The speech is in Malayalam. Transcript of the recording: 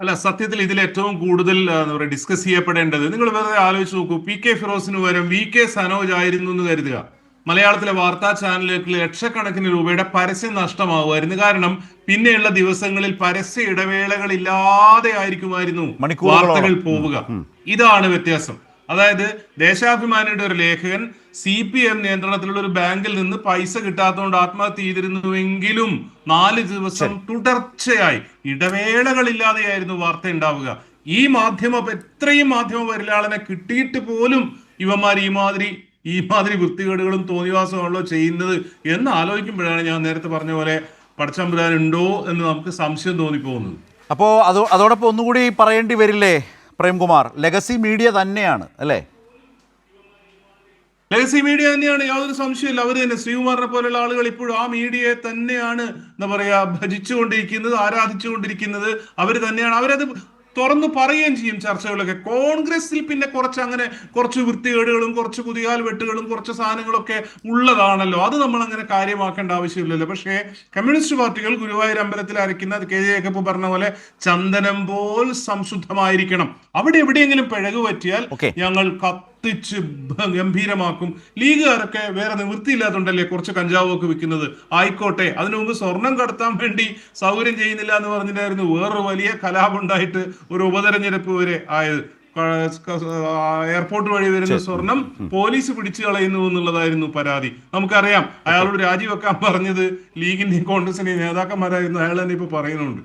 അല്ല സത്യത്തിൽ ഇതിൽ ഏറ്റവും കൂടുതൽ ഡിസ്കസ് ചെയ്യപ്പെടേണ്ടത് നിങ്ങൾ വെറുതെ ആലോചിച്ച് നോക്കൂ പി കെ ഫിറോസിന് പകരം വി കെ സനോജ് ആയിരുന്നു എന്ന് കരുതുക. മലയാളത്തിലെ വാർത്താ ചാനലുകൾ ലക്ഷക്കണക്കിന് രൂപയുടെ പരസ്യം നഷ്ടമാവുമായിരുന്നു. കാരണം പിന്നെയുള്ള ദിവസങ്ങളിൽ പരസ്യ ഇടവേളകളില്ലാതെ ആയിരിക്കുമായിരുന്നു വാർത്തകൾ പോവുക. ഇതാണ് വ്യത്യാസം. അതായത് ദേശാഭിമാനിയുടെ ഒരു ലേഖകൻ സി പി എം നിയന്ത്രണത്തിലുള്ള ഒരു ബാങ്കിൽ നിന്ന് പൈസ കിട്ടാത്തതുകൊണ്ട് ആത്മഹത്യ ചെയ്തിരുന്നുവെങ്കിലും നാല് ദിവസം തുടർച്ചയായി ഇടവേളകളില്ലാതെയായിരുന്നു വാർത്ത ഉണ്ടാവുക ഈ മാധ്യമ എത്രയും മാധ്യമ പരിലാളനെ കിട്ടിയിട്ട് പോലും ഇവന്മാർ ഈ മാതിരി ഈ മാതിരി വൃത്തികേടുകളും തോന്നിവാസമാണല്ലോ ചെയ്യുന്നത് എന്ന് ആലോചിക്കുമ്പോഴാണ് ഞാൻ നേരത്തെ പറഞ്ഞ പോലെ പടച്ചമ്പുരാൻ ഉണ്ടോ എന്ന് നമുക്ക് സംശയം തോന്നിപ്പോകുന്നത്. അപ്പോ അത് അതോടൊപ്പം ഒന്നുകൂടി പറയേണ്ടി വരില്ലേ? പ്രേംകുമാർ. ലെഗസി മീഡിയ തന്നെയാണ് അല്ലേ? ലെഗസി മീഡിയ തന്നെയാണ് യാതൊരു സംശയമില്ല അവർ തന്നെ ശ്രീകുമാറിനെ പോലെയുള്ള ആളുകൾ ഇപ്പോഴും ആ മീഡിയയെ തന്നെയാണ് എന്താ പറയാ ഭജിച്ചുകൊണ്ടിരിക്കുന്നത് ആരാധിച്ചുകൊണ്ടിരിക്കുന്നത്. അവർ തന്നെയാണ്. അവരത് തുറന്നു പറയുകയും ചെയ്യും ചർച്ചകളൊക്കെ കോൺഗ്രസിൽ പിന്നെ കുറച്ച് അങ്ങനെ കുറച്ച് വൃത്തികേടുകളും കുറച്ച് കുതികാൽ വെട്ടുകളും കുറച്ച് സാധനങ്ങളൊക്കെ ഉള്ളതാണല്ലോ. അത് നമ്മൾ അങ്ങനെ കാര്യമാക്കേണ്ട ആവശ്യമില്ലല്ലോ. പക്ഷേ കമ്മ്യൂണിസ്റ്റ് പാർട്ടികൾ ഗുരുവായൂർ അമ്പലത്തിൽ അരയ്ക്കുന്ന കെ ജെ ജേക്കബ് പറഞ്ഞ പോലെ ചന്ദനം പോൽ സംശുദ്ധമായിരിക്കണം. അവിടെ എവിടെയെങ്കിലും പിഴകു പറ്റിയാൽ ഞങ്ങൾ ഞങ്ങൾ കത്തിച്ച് ഗംഭീരമാക്കും. ലീഗുകാരൊക്കെ വേറെ നിവൃത്തിയില്ലാത്തതുണ്ടല്ലേ കുറച്ച് കഞ്ചാവൊക്കെ ഒക്കെ വിൽക്കുന്നത്? ആയിക്കോട്ടെ അതിനു മുമ്പ് സ്വർണം കടത്താൻ വേണ്ടി സൗകര്യം ചെയ്യുന്നില്ല എന്ന് പറഞ്ഞിട്ടായിരുന്നു വേറൊരു വലിയ കലാപുണ്ടായിട്ട് ഒരു ഉപതെരഞ്ഞെടുപ്പ് വരെ ആയത്. എയർപോർട്ട് വഴി വരുന്ന സ്വർണം പോലീസ് പിടിച്ചു കളയുന്നു എന്നുള്ളതായിരുന്നു പരാതി. നമുക്കറിയാം അയാളോട് രാജിവെക്കാൻ പറഞ്ഞത് ലീഗിന്റെയും കോൺഗ്രസിന്റെയും നേതാക്കന്മാരായിരുന്നു. അയാൾ തന്നെ ഇപ്പൊ പറയുന്നുണ്ട്.